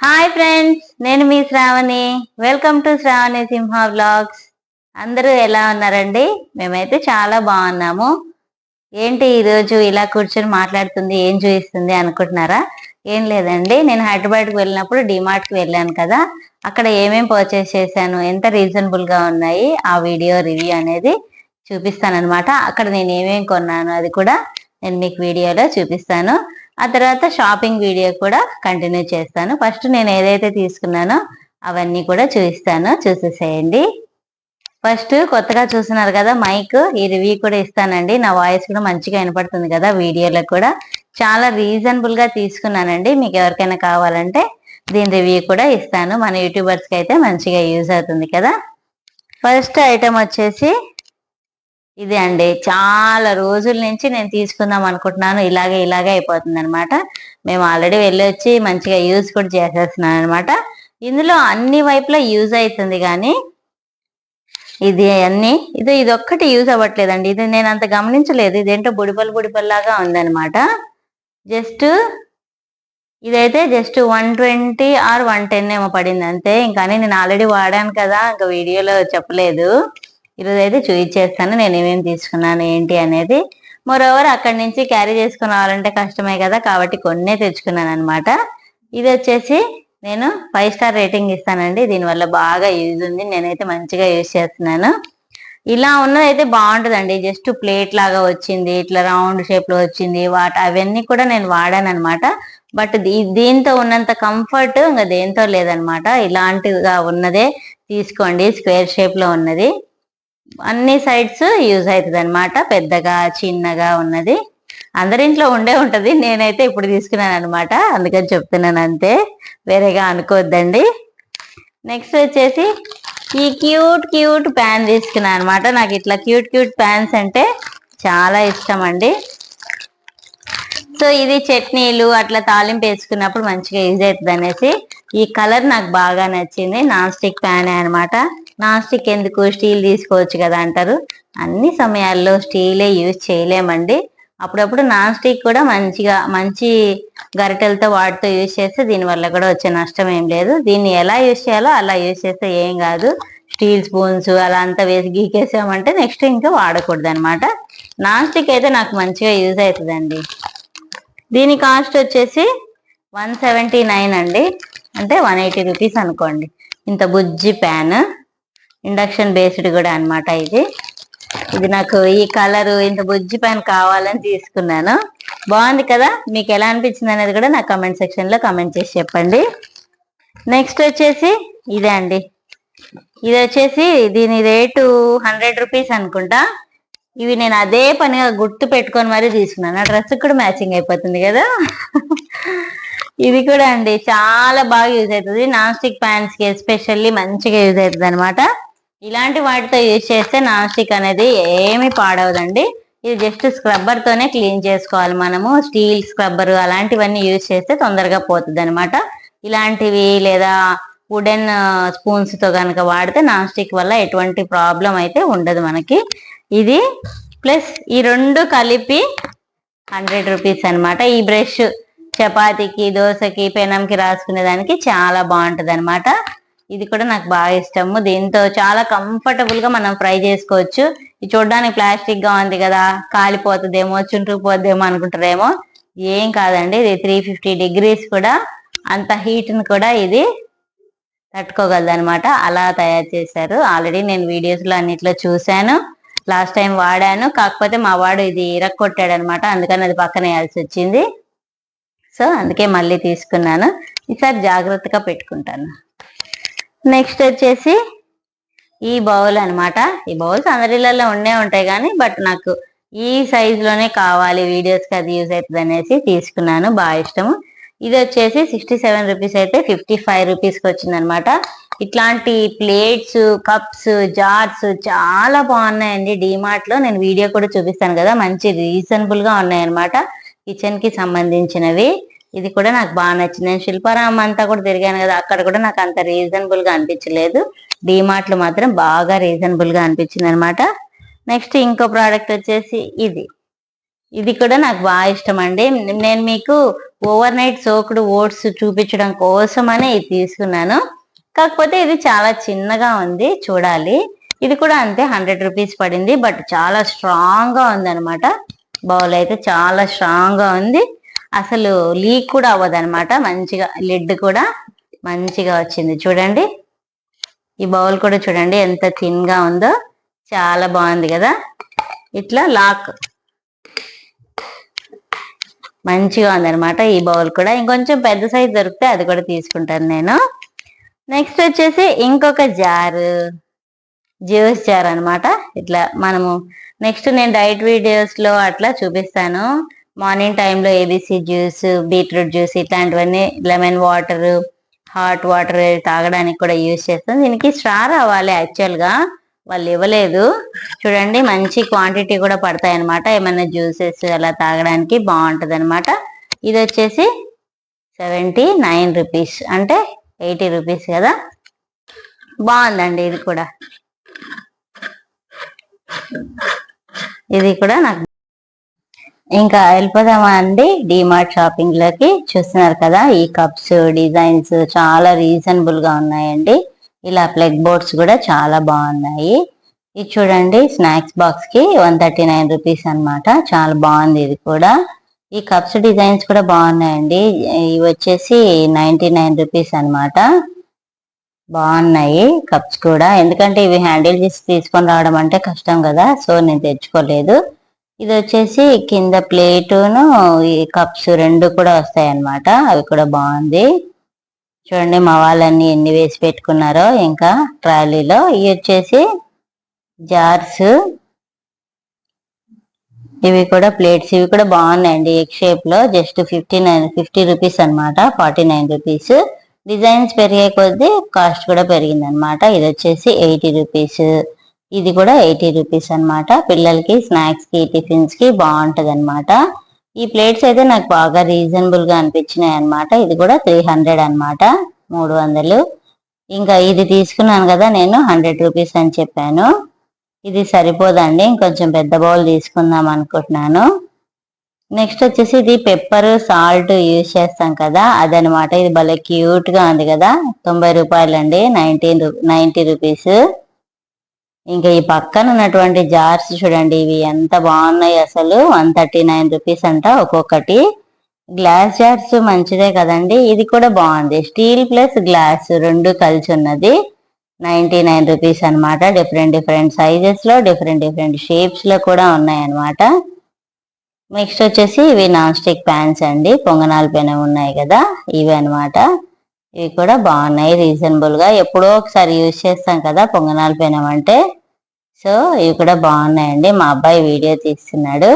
Hi friends నేను మీ Shravani. Welcome to Shravani Simha vlogs అందరూ ఎలా ఉన్నారండి? మేమైతే చాలా బాగున్నాము. ఏంటి ఈరోజు ఇలా కూర్చొని మాట్లాడుతుంది ఏం చూపిస్తుంది అనుకుంటున్నారా? ఏం లేదండి. నేను హైదరాబాద్కి వెళ్ళినప్పుడు డిమార్ట్కి వెళ్ళాను కదా. అక్కడ ఏమేం పర్చేస్ చేశాను ఎంత రీజనబుల్గా ఉన్నాయి ఆ వీడియో రివ్యూ అనేది చూపిస్తాను అనమాట అక్కడ నేను ఏమేం కొన్నాను అది కూడా నేను మీకు వీడియోలో చూపిస్తాను. ఆ తర్వాత షాపింగ్ వీడియో కూడా కంటిన్యూ చేస్తాను. ఫస్ట్ నేను ఏదైతే తీసుకున్నానో అవన్నీ కూడా చూపిస్తాను. చూసేసేయండి. ఫస్ట్ కొత్తగా చూస్తున్నారు కదా మైక్ ఈ రివ్యూ కూడా ఇస్తానండి. నా వాయిస్ కూడా మంచిగా వినపడుతుంది కదా వీడియోలో కూడా. చాలా రీజనబుల్గా తీసుకున్నానండి. మీకు ఎవరికైనా కావాలంటే దీని రివ్యూ కూడా ఇస్తాను. మన యూట్యూబర్స్కి అయితే మంచిగా యూజ్ అవుతుంది కదా. ఫస్ట్ ఐటమ్ వచ్చేసి ఇది అండి. చాలా రోజుల నుంచి నేను తీసుకుందాం అనుకుంటున్నాను. ఇలాగే ఇలాగే అయిపోతుంది అనమాట మేము ఆల్రెడీ వెళ్ళి వచ్చి మంచిగా యూజ్ కూడా చేసేస్తున్నాను అనమాట ఇందులో అన్ని వైపులా యూజ్ అవుతుంది కానీ ఇది అన్ని ఇది ఇది ఒక్కటి యూజ్ అవ్వట్లేదండి. ఇది నేను అంత గమనించలేదు. ఇదేంటో బుడిపల్ బుడిపల్లాగా ఉందనమాట జస్ట్ ఇదైతే just one twenty or one ten ఏమో పడింది అంతే. ఇంకా నేను ఆల్రెడీ వాడాను కదా. ఇంకా వీడియోలో చెప్పలేదు. ఈరోజు అయితే చూపించేస్తాను నేను ఏమేమి తీసుకున్నాను ఏంటి అనేది. మరోవర్ అక్కడి నుంచి క్యారీ చేసుకుని రావాలంటే కష్టమే కదా కాబట్టి కొన్నే తెచ్చుకున్నాను అనమాట ఇది వచ్చేసి నేను ఫైవ్ స్టార్ రేటింగ్ ఇస్తానండి. దీనివల్ల బాగా యూజ్ ఉంది నేనైతే మంచిగా యూజ్ చేస్తున్నాను. ఇలా ఉన్నదైతే బాగుంటుందండి. జస్ట్ ప్లేట్ లాగా వచ్చింది ఇట్లా రౌండ్ షేప్లో వచ్చింది వాట అవన్నీ కూడా నేను వాడాను అనమాట బట్ దీంతో ఉన్నంత కంఫర్ట్ ఇంకా దేంతో లేదనమాట ఇలాంటిగా ఉన్నదే తీసుకోండి స్క్వేర్ షేప్లో ఉన్నది. అన్ని సైడ్స్ యూజ్ అవుతుంది అనమాట పెద్దగా చిన్నగా ఉన్నది. అందరింట్లో ఉండే ఉంటది. నేనైతే ఇప్పుడు తీసుకున్నాను అనమాట అందుకని చెప్తున్నాను అంతే. వేరేగా అనుకోవద్దండి నెక్స్ట్ వచ్చేసి ఈ క్యూట్ క్యూట్ ప్యాన్ తీసుకున్నాను అనమాట నాకు ఇట్లా క్యూట్ క్యూట్ ప్యాన్స్ అంటే చాలా ఇష్టం అండి. సో ఇది చట్నీలు అట్లా తాలింపు వేసుకున్నప్పుడు మంచిగా యూజ్ అవుతుంది అనేసి ఈ కలర్ నాకు బాగా నచ్చింది. నాన్ స్టిక్ ప్యాన్ అనమాట నాన్ స్టిక్ ఎందుకు స్టీల్ తీసుకోవచ్చు కదా అంటారు. అన్ని సమయాల్లో స్టీలే యూజ్ చేయలేమండి. అప్పుడప్పుడు నాన్ స్టిక్ కూడా మంచిగా మంచి గరిటెలతో వాటితో యూజ్ చేస్తే దీనివల్ల కూడా వచ్చే నష్టం ఏం లేదు. దీన్ని ఎలా యూజ్ చేయాలో అలా యూజ్ చేస్తే ఏం కాదు. స్టీల్ స్పూన్స్ అలా అంతా వేసి గీకేసామంటే నెక్స్ట్ ఇంకా వాడకూడదు అనమాట నాన్ స్టిక్ అయితే నాకు మంచిగా యూజ్ అవుతుందండి. దీని కాస్ట్ వచ్చేసి వన్ సెవెంటీ నైన్ అండి. అంటే వన్ ఎయిటీ రూపీస్ అనుకోండి. ఇంత బుజ్జి ప్యాన్. ఇండక్షన్ బేస్డ్ కూడా అనమాట ఇది. ఇది నాకు ఈ కలర్ ఇంత బుజ్జి ప్యాన్ కావాలని తీసుకున్నాను. బాగుంది కదా? మీకు ఎలా అనిపించింది అనేది కూడా నా కమెంట్ సెక్షన్లో కమెంట్ చేసి చెప్పండి. నెక్స్ట్ వచ్చేసి ఇదే అండి. ఇది వచ్చేసి దీని రేటు హండ్రెడ్ రూపీస్ అనుకుంటా. ఇవి నేను అదే పనిగా గుర్తు పెట్టుకొని మరీ తీసుకున్నాను. ఆ డ్రెస్ కూడా మ్యాచింగ్ అయిపోతుంది కదా? ఇది కూడా అండి చాలా బాగా యూజ్ అవుతుంది. నాన్ స్టిక్ ప్యాన్స్కి ఎస్పెషల్లీ మంచిగా యూజ్ అవుతుంది అనమాట ఇలాంటి వాటితో యూజ్ చేస్తే నాన్ స్టిక్ అనేది ఏమి పాడవదండి. ఇది జస్ట్ స్క్రబ్బర్ తోనే క్లీన్ చేసుకోవాలి మనము. స్టీల్ స్క్రబ్బర్ అలాంటివన్నీ యూజ్ చేస్తే తొందరగా పోతుంది అనమాట ఇలాంటివి లేదా వుడెన్ స్పూన్స్తో కనుక వాడితే నాన్ స్టిక్ వల్ల ఎటువంటి ప్రాబ్లం అయితే ఉండదు మనకి. ఇది ప్లస్ ఈ రెండు కలిపి హండ్రెడ్ రూపీస్ అనమాట ఈ బ్రష్ చపాతీకి దోశకి పెనంకి రాసుకునే దానికి చాలా బాగుంటుంది అనమాట ఇది కూడా నాకు బాగా ఇష్టము. దీంతో చాలా కంఫర్టబుల్గా మనం ఫ్రై చేసుకోవచ్చు. ఇది చూడడానికి ప్లాస్టిక్గా ఉంది కదా కాలిపోతుందేమో చుంటుకుపోద్దేమో అనుకుంటారేమో. ఏం కాదండి ఇది త్రీ ఫిఫ్టీ డిగ్రీస్ కూడా అంత హీట్ని కూడా ఇది తట్టుకోగలదు అనమాట అలా తయారు చేశారు. ఆల్రెడీ నేను వీడియోస్లో అన్నిట్లో చూశాను. లాస్ట్ టైం వాడాను. కాకపోతే మా వాడు ఇది ఇరక్కొట్టాడు అనమాట అందుకని అది పక్కన వేయాల్సి వచ్చింది. సో అందుకే మళ్ళీ తీసుకున్నాను. ఈసారి జాగ్రత్తగా పెట్టుకుంటాను. నెక్స్ట్ వచ్చేసి ఈ బౌల్ అనమాట ఈ బౌల్స్ అందరిలలో ఉండే ఉంటాయి కానీ బట్ నాకు ఈ సైజ్లోనే కావాలి వీడియోస్కి అది యూజ్ అవుతుంది అనేసి తీసుకున్నాను. బాగా ఇష్టము. ఇది వచ్చేసి సిక్స్టీ సెవెన్ రూపీస్ అయితే ఫిఫ్టీ ఫైవ్ రూపీస్కి వచ్చింది అనమాట ఇట్లాంటి ప్లేట్స్ కప్స్ జార్స్ చాలా బాగున్నాయండి. డీమార్ట్లో నేను వీడియో కూడా చూపిస్తాను కదా. మంచి రీజనబుల్గా ఉన్నాయన్నమాట. కిచెన్కి సంబంధించినవి. ఇది కూడా నాకు బాగా నచ్చింది. నేను శిల్పారామం అంతా కూడా తిరిగాను కదా అక్కడ కూడా నాకు అంత రీజనబుల్గా అనిపించలేదు. డిమార్ట్లు మాత్రం బాగా రీజనబుల్గా అనిపించింది అనమాట నెక్స్ట్ ఇంకో ప్రోడక్ట్ వచ్చేసి ఇది. ఇది కూడా నాకు బాగా ఇష్టం అండి. నేను మీకు ఓవర్ నైట్ సోకుడు ఓట్స్ చూపించడం కోసమని ఇది తీసుకున్నాను. కాకపోతే ఇది చాలా చిన్నగా ఉంది చూడాలి. ఇది కూడా అంతే హండ్రెడ్ రూపీస్ పడింది బట్ చాలా స్ట్రాంగ్గా ఉంది అనమాట బౌల్ అయితే చాలా స్ట్రాంగ్గా ఉంది. అసలు లీక్ కూడా అవ్వదు అనమాట మంచిగా లిడ్ కూడా మంచిగా వచ్చింది. చూడండి. ఈ బౌల్ కూడా చూడండి ఎంత థిన్గా ఉందో. చాలా బాగుంది కదా. ఇట్లా లాక్. మంచిగా ఉందన్నమాట ఈ బౌల్ కూడా. ఇంకొంచెం పెద్ద సైజ్ దొరికితే అది కూడా తీసుకుంటాను నేను. నెక్స్ట్ వచ్చేసి ఇంకొక జారు. జ్యూస్ జార్ అనమాట ఇట్లా మనము నెక్స్ట్ నేను డైట్ వీడియోస్లో అట్లా చూపిస్తాను. మార్నింగ్ టైంలో ఏబీసీ జ్యూస్ బీట్రూట్ జ్యూస్ ఇట్లాంటివన్నీ లెమన్ వాటర్ హాట్ వాటర్ తాగడానికి కూడా యూజ్ చేస్తాం. దీనికి స్ట్రా రావాలి యాక్చువల్గా వాళ్ళు ఇవ్వలేదు. చూడండి మంచి క్వాంటిటీ కూడా పడతాయి అనమాట ఏమైనా జ్యూసెస్ అలా తాగడానికి బాగుంటుంది అనమాట ఇది వచ్చేసి సెవెంటీ నైన్ రూపీస్ అంటే ఎయిటీ రూపీస్ కదా. బాగుందండి ఇది కూడా. ఇది కూడా నాకు ఇంకా వెళ్ళిపోదామా అండి? డిమార్ట్ షాపింగ్లోకి. చూస్తున్నారు కదా ఈ కప్స్ డిజైన్స్ చాలా రీజనబుల్గా ఉన్నాయండి. ఇలా ప్లగ్ బోర్డ్స్ కూడా చాలా బాగున్నాయి. ఇది చూడండి స్నాక్స్ బాక్స్కి వన్ థర్టీ నైన్ రూపీస్ అనమాట చాలా బాగుంది ఇది కూడా. ఈ కప్స్ డిజైన్స్ కూడా బాగున్నాయండి. ఇవి వచ్చేసి నైన్టీ నైన్ రూపీస్ అనమాట బాగున్నాయి కప్స్ కూడా. ఎందుకంటే ఇవి హ్యాండిల్ చేసి తీసుకొని రావడం అంటే కష్టం కదా సో నేను తెచ్చుకోలేదు. ఇది వచ్చేసి కింద ప్లేటును ఈ కప్స్ రెండు కూడా వస్తాయి అన్నమాట అవి కూడా బాగుంది. చూడండి మా వాళ్ళన్నీ ఎన్ని వేసి పెట్టుకున్నారో ఇంకా ట్రాలీలో. ఇవి వచ్చేసి జార్స్. ఇవి కూడా ప్లేట్స్. ఇవి కూడా బాగున్నాయండి ఎగ్ షేప్లో just fifty nine fifty rupees అనమాట ఫార్టీ నైన్ రూపీస్. డిజైన్స్ పెరిగే కొద్దీ కాస్ట్ కూడా పెరిగింది అనమాట ఇది వచ్చేసి ఎయిటీ రూపీస్. ఇది కూడా ఎయిటీ రూపీస్ అనమాట పిల్లలకి స్నాక్స్కి టిఫిన్స్కి బాగుంటది అనమాట ఈ ప్లేట్స్ అయితే నాకు బాగా రీజనబుల్గా అనిపించినాయి అనమాట ఇది కూడా త్రీ హండ్రెడ్ అనమాట మూడు వందలు. ఇంకా ఇది తీసుకున్నాను కదా నేను హండ్రెడ్ రూపీస్ అని చెప్పాను. ఇది సరిపోదండి. ఇంకొంచెం పెద్ద బౌల్ తీసుకుందాం అనుకుంటున్నాను. నెక్స్ట్ వచ్చేసి ఇది పెప్పర్ సాల్ట్ యూజ్ చేస్తాం కదా అదనమాట ఇది భలే క్యూట్గా ఉంది కదా. తొంభై రూపాయలండి. నైన్టీన్ రూ నైన్టీ రూపీస్. ఇంకా ఈ పక్కన ఉన్నటువంటి జార్స్ చూడండి ఇవి ఎంత బాగున్నాయి అసలు. వన్ థర్టీ నైన్ రూపీస్ అంట ఒక్కొక్కటి. గ్లాస్ జార్స్ మంచిదే కదండి ఇది కూడా బాగుంది. స్టీల్ ప్లస్ గ్లాస్ రెండు కలిసి ఉన్నది. నైన్టీ నైన్ రూపీస్ అనమాట డిఫరెంట్ డిఫరెంట్ సైజెస్లో డిఫరెంట్ డిఫరెంట్ షేప్స్లో కూడా ఉన్నాయి అన్నమాట నెక్స్ట్ వచ్చేసి ఇవి నాన్ స్టిక్ ప్యాన్స్ అండి. పొంగనాల పైన ఉన్నాయి కదా ఇవి అన్నమాట. ఇవి కూడా బాగున్నాయి. రీజనబుల్గా ఎప్పుడో ఒకసారి యూజ్ చేస్తాం కదా పొంగనాల పెనం అంటే. సో ఇవి కూడా బాగున్నాయండి. మా అబ్బాయి వీడియో తీస్తున్నాడు.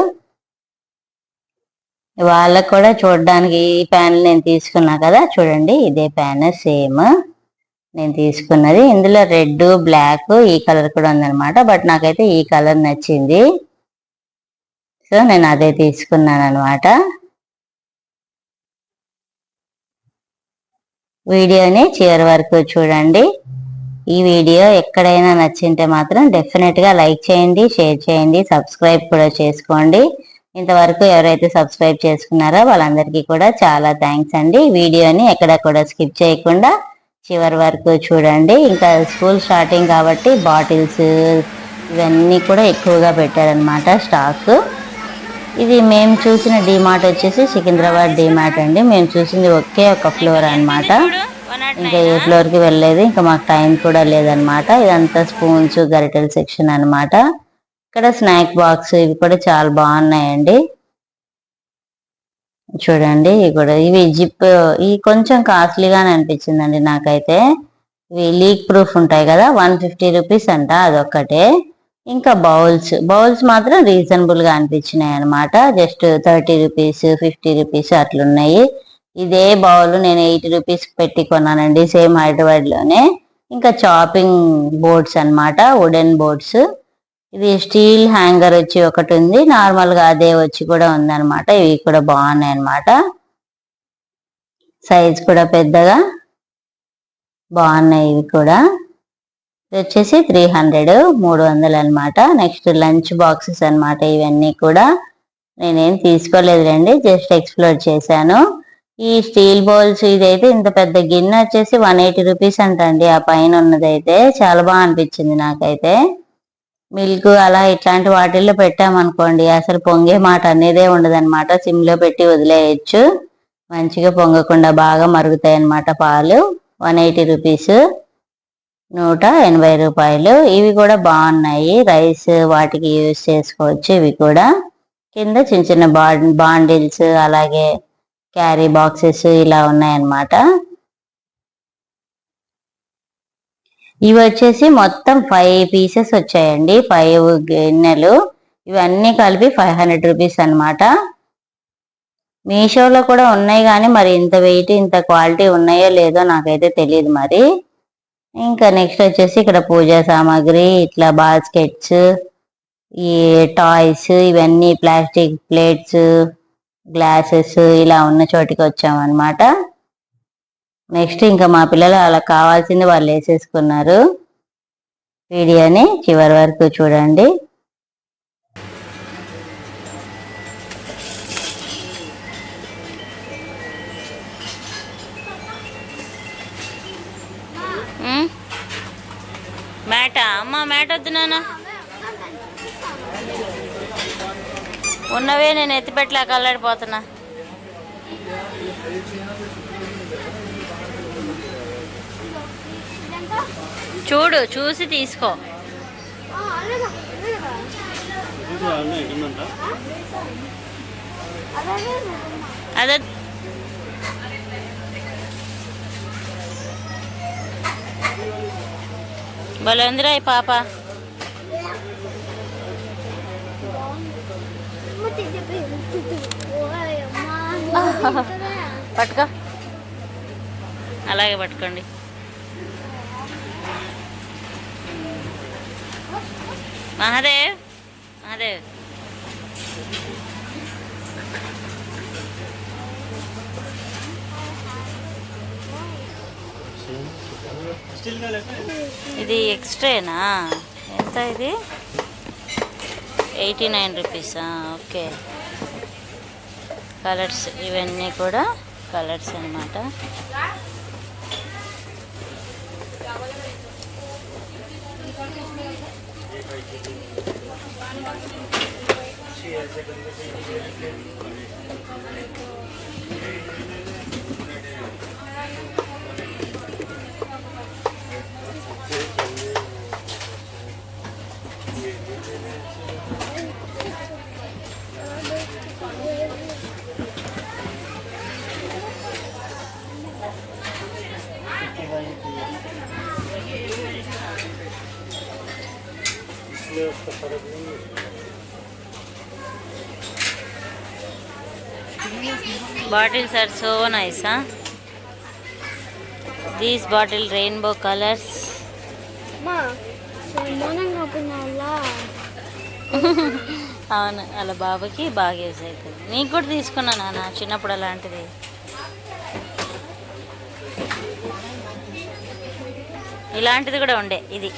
వాళ్ళకు కూడా చూడడానికి ఈ ప్యాన్ నేను తీసుకున్నా కదా చూడండి. ఇదే ప్యాన్ సేమ్. నేను తీసుకున్నది. ఇందులో రెడ్ బ్లాక్ ఈ కలర్ కూడా ఉందన్నమాట. బట్ నాకైతే ఈ కలర్ నచ్చింది. సో నేను అదే తీసుకున్నాను అనమాట వీడియోని చివరి వరకు చూడండి. ఈ వీడియో ఎక్కడైనా నచ్చింటే మాత్రం డెఫినెట్గా లైక్ చేయండి షేర్ చేయండి సబ్స్క్రైబ్ కూడా చేసుకోండి. ఇంతవరకు ఎవరైతే సబ్స్క్రైబ్ చేసుకున్నారో వాళ్ళందరికీ కూడా చాలా థ్యాంక్స్ అండి. వీడియోని ఎక్కడ కూడా స్కిప్ చేయకుండా చివరి వరకు చూడండి. ఇంకా స్కూల్ స్టార్టింగ్ కాబట్టి బాటిల్స్ ఇవన్నీ కూడా ఎక్కువగా పెట్టారనమాట స్టాక్ ఇది మేము చూసిన డిమార్ట్ వచ్చేసి సికింద్రాబాద్ డిమార్ట్ అండి. మేము చూసింది ఒకే ఒక ఫ్లోర్ అన్నమాట. ఇంకా ఏ ఫ్లోర్కి వెళ్ళలేదు. ఇంకా మాకు టైం కూడా లేదనమాట ఇదంతా స్పూన్స్ గరిటెల సెక్షన్ అన్నమాట. ఇక్కడ స్నాక్ బాక్స్ ఇవి కూడా చాలా బాగున్నాయండి. చూడండి ఇవి కూడా. ఇవి జిప్ ఇవి కొంచెం కాస్ట్లీగానే అనిపించిందండి నాకైతే. ఇవి లీక్ ప్రూఫ్ ఉంటాయి కదా వన్ ఫిఫ్టీ రూపీస్ అంట అదొక్కటే. ఇంకా బౌల్స్ బౌల్స్ మాత్రం రీజనబుల్గా అనిపించినాయి అనమాట just thirty rupees fifty rupees అట్లున్నాయి. ఇదే బౌల్ నేను ఎయిటీ రూపీస్ పెట్టి కొన్నానండి సేమ్ హైదరాబాద్లోనే. ఇంకా చాపింగ్ బోర్డ్స్ అన్నమాట వుడెన్ బోర్డ్స్ ఇది స్టీల్ హ్యాంగర్ వచ్చి ఒకటి ఉంది నార్మల్గా అదే వచ్చి కూడా ఉందన్నమాట ఇవి కూడా బాగున్నాయి అనమాట సైజ్ కూడా పెద్దగా బాగున్నాయి ఇవి కూడా. ఇది వచ్చేసి త్రీ హండ్రెడ్ మూడు వందలు అనమాట నెక్స్ట్ లంచ్ బాక్సెస్ అన్నమాట ఇవన్నీ కూడా. నేనేం తీసుకోలేదులేండి జస్ట్ ఎక్స్ప్లోర్ చేశాను. ఈ స్టీల్ బౌల్స్ ఇదైతే ఇంత పెద్ద గిన్నె వచ్చేసి వన్ ఎయిటీ రూపీస్ అంటండి. ఆ పైన ఉన్నదైతే చాలా బాగా అనిపించింది నాకైతే. మిల్క్ అలా ఇట్లాంటి వాటిల్లో పెట్టామనుకోండి అసలు పొంగే మాట అనేదే ఉండదన్నమాట. సిమ్లో పెట్టి వదిలేయచ్చు. మంచిగా పొంగకుండా బాగా మరుగుతాయి అన్నమాట పాలు. One eighty rupees. నూట ఎనభై రూపాయలు. ఇవి కూడా బాగున్నాయి. రైస్ వాటికి యూజ్ చేసుకోవచ్చు ఇవి కూడా. కింద చిన్న చిన్న బాండిల్స్ అలాగే క్యారీ బాక్సెస్ ఇలా ఉన్నాయన్నమాట. ఇవి వచ్చేసి మొత్తం ఫైవ్ పీసెస్ వచ్చాయండి. ఫైవ్ గిన్నెలు. ఇవన్నీ కలిపి ఫైవ్ హండ్రెడ్ రూపీస్ అనమాట మీషోలో కూడా ఉన్నాయి కానీ మరి ఇంత వెయిట్ ఇంత క్వాలిటీ ఉన్నాయో లేదో నాకైతే తెలియదు మరి. ఇంకా నెక్స్ట్ వచ్చేసి ఇక్కడ పూజా సామాగ్రి ఇట్లా బాస్కెట్స్ ఈ టాయ్స్ ఇవన్నీ ప్లాస్టిక్ ప్లేట్స్ గ్లాసెస్ ఇలా ఉన్న చోటికి వచ్చామన్నమాట. నెక్స్ట్ ఇంకా మా పిల్లలు అలా కావాల్సింది వాళ్ళు వేసేసుకున్నారు. వీడియోని చివరి వరకు చూడండి. మేట అమ్మ మేట వద్దు నానా ఉన్నవే నేను ఎత్తిపెట్టలేక అల్లాడిపోతున్నా. చూడు చూసి తీసుకో. అదే. భలే ఉందిరా ఈ పాప. పట్టుకో. అలాగే పట్టుకోండి. మహాదేవ్ మహాదేవ్. ఇది ఎక్స్ట్రేనా? ఎంత ఇది? ఎయిటీ నైన్ రూపీసా? ఓకే. కలర్స్ ఇవన్నీ కూడా కలర్స్ అన్నమాట. Bottles are so nice, huh? These bottle rainbow colors. మా సమానంగా పిన్నాలా అవును వాళ్ళ బాబుకి బాగా యూజ్ అవుతుంది నీకు కూడా తీసుకున్నా నాన్న చిన్నప్పుడు అలాంటిది ఇలాంటిది కూడా ఉండే ఇది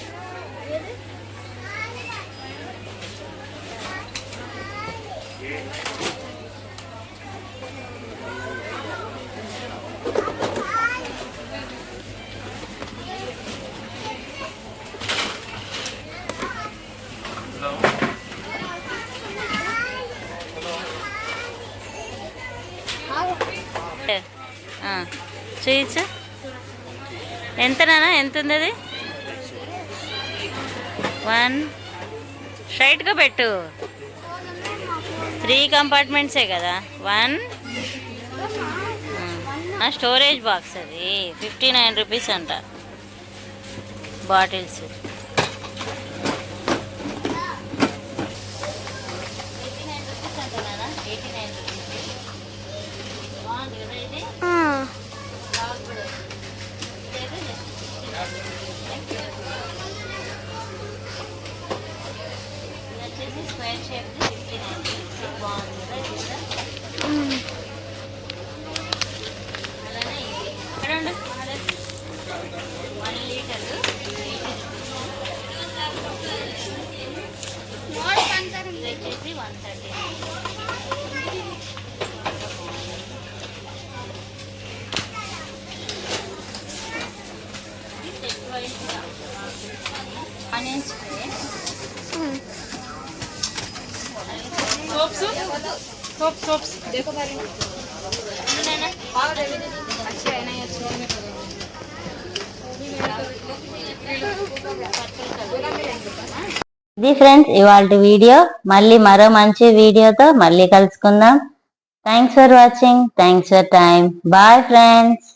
చూయించు. ఎంత నాన్న? ఎంత ఉంది అది? వన్ స్ట్రైట్గా పెట్టు. త్రీ కంపార్ట్మెంట్సే కదా? వన్? నా స్టోరేజ్ బాక్స్ అది. ఫిఫ్టీ నైన్ రూపీస్ అంట. బాటిల్స్ బాగుంది కదా ఇది స్క్వేర్ షేప్ ఫిఫ్టీ నైన్ బాగుంది కదా ఇది కూడా? అలానే ఇది ఇక్కడ ఉండు one litre eighty rupees onions soaps? Soap soaps. ఇది ఫ్రెండ్స్ ఇవాళ వీడియో మళ్ళీ మరో మంచి వీడియోతో మళ్ళీ కలుసుకుందాం. Thanks for watching thanks for time bye friends